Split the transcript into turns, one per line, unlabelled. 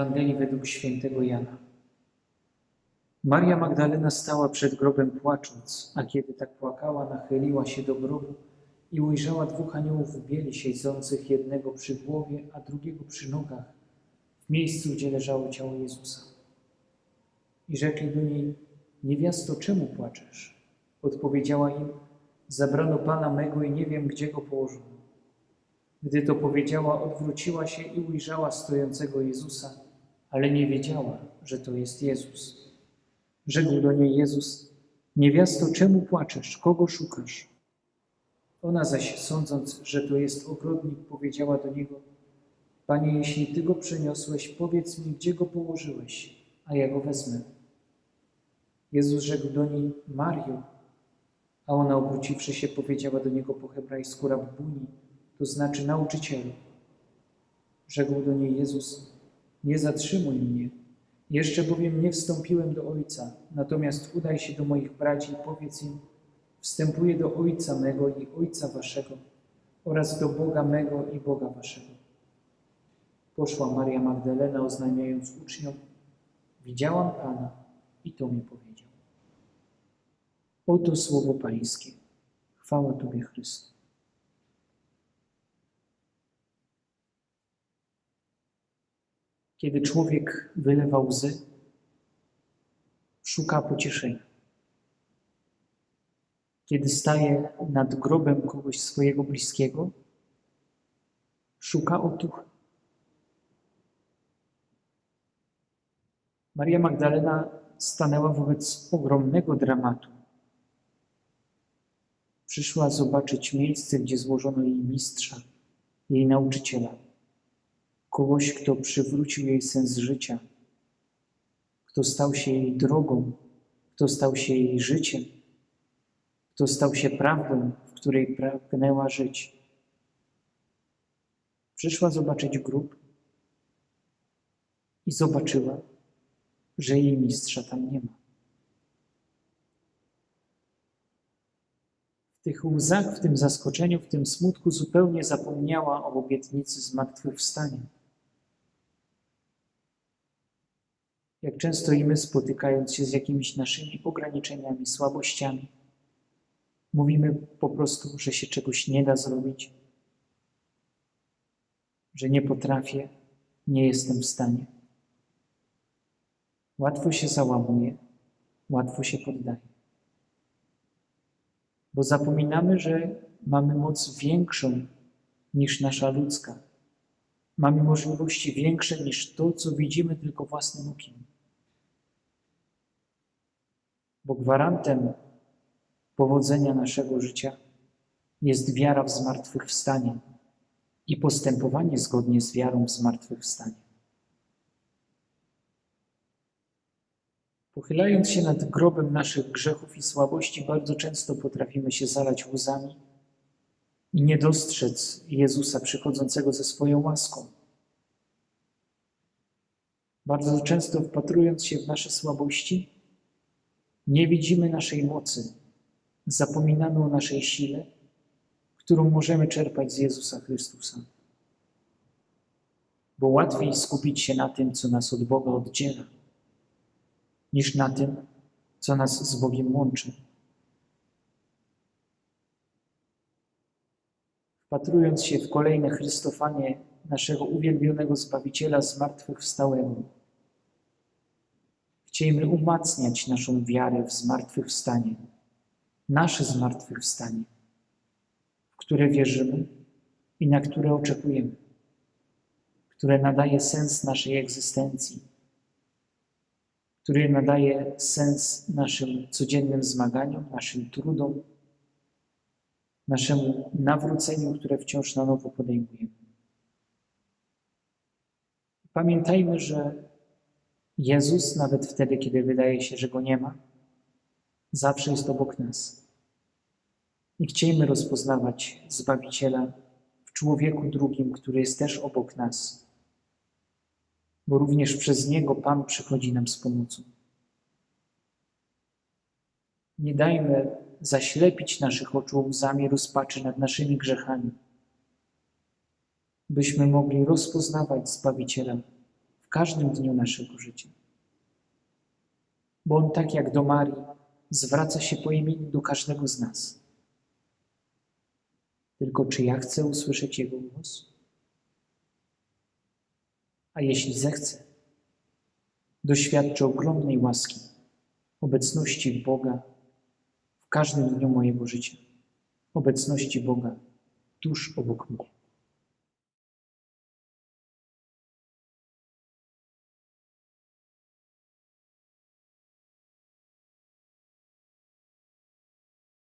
Ewangelii według świętego Jana. Maria Magdalena stała przed grobem płacząc, a kiedy tak płakała, nachyliła się do grobu i ujrzała dwóch aniołów w bieli siedzących, jednego przy głowie, a drugiego przy nogach, w miejscu, gdzie leżało ciało Jezusa. I rzekli do niej, niewiasto, czemu płaczesz? Odpowiedziała im, zabrano Pana mego i nie wiem, gdzie go położono. Gdy to powiedziała, odwróciła się i ujrzała stojącego Jezusa, ale nie wiedziała, że to jest Jezus. Rzekł do niej Jezus, niewiasto, czemu płaczesz? Kogo szukasz? Ona zaś, sądząc, że to jest ogrodnik, powiedziała do niego, Panie, jeśli Ty go przyniosłeś, powiedz mi, gdzie go położyłeś, a ja go wezmę. Jezus rzekł do niej, Mario, a ona obróciwszy się powiedziała do niego po hebrajsku Rabbuni, to znaczy nauczycielu. Rzekł do niej Jezus, nie zatrzymuj mnie, jeszcze bowiem nie wstąpiłem do Ojca, natomiast udaj się do moich braci i powiedz im, wstępuję do Ojca mego i Ojca waszego oraz do Boga mego i Boga waszego. Poszła Maria Magdalena, oznajmiając uczniom, widziałam Pana i to mi powiedział. Oto słowo Pańskie. Chwała Tobie, Chrystu. Kiedy człowiek wylewa łzy, szuka pocieszenia. Kiedy staje nad grobem kogoś swojego bliskiego, szuka otuchy. Maria Magdalena stanęła wobec ogromnego dramatu. Przyszła zobaczyć miejsce, gdzie złożono jej mistrza, jej nauczyciela kogoś, kto przywrócił jej sens życia, kto stał się jej drogą, kto stał się jej życiem, kto stał się prawdą, w której pragnęła żyć. Przyszła zobaczyć grób i zobaczyła, że jej mistrza tam nie ma. W tych łzach, w tym zaskoczeniu, w tym smutku zupełnie zapomniała o obietnicy zmartwychwstania. Jak często i my, spotykając się z jakimiś naszymi ograniczeniami, słabościami, mówimy po prostu, że się czegoś nie da zrobić, że nie potrafię, nie jestem w stanie. Łatwo się załamuje, łatwo się poddaje. Bo zapominamy, że mamy moc większą niż nasza ludzka. Mamy możliwości większe niż to, co widzimy tylko własnym okiem. Bo gwarantem powodzenia naszego życia jest wiara w zmartwychwstanie i postępowanie zgodnie z wiarą w zmartwychwstanie. Pochylając się nad grobem naszych grzechów i słabości, bardzo często potrafimy się zalać łzami i nie dostrzec Jezusa przychodzącego ze swoją łaską. Bardzo często wpatrując się w nasze słabości, nie widzimy naszej mocy, zapominamy o naszej sile, którą możemy czerpać z Jezusa Chrystusa. Bo łatwiej skupić się na tym, co nas od Boga oddziela, niż na tym, co nas z Bogiem łączy. Wpatrując się w kolejne Chrystofanie naszego uwielbionego Zbawiciela zmartwychwstałego, chcielibyśmy umacniać naszą wiarę w zmartwychwstanie, nasze zmartwychwstanie, w które wierzymy i na które oczekujemy, które nadaje sens naszej egzystencji, który nadaje sens naszym codziennym zmaganiom, naszym trudom, naszemu nawróceniu, które wciąż na nowo podejmujemy. Pamiętajmy, że Jezus, nawet wtedy, kiedy wydaje się, że go nie ma, zawsze jest obok nas. I chciejmy rozpoznawać Zbawiciela w człowieku drugim, który jest też obok nas, bo również przez Niego Pan przychodzi nam z pomocą. Nie dajmy zaślepić naszych oczu łzami rozpaczy nad naszymi grzechami, byśmy mogli rozpoznawać Zbawiciela każdym dniu naszego życia. Bo On, tak jak do Marii, zwraca się po imieniu do każdego z nas. Tylko czy ja chcę usłyszeć Jego głos? A jeśli zechcę, doświadczę ogromnej łaski, obecności Boga w każdym dniu mojego życia, obecności Boga tuż obok mnie.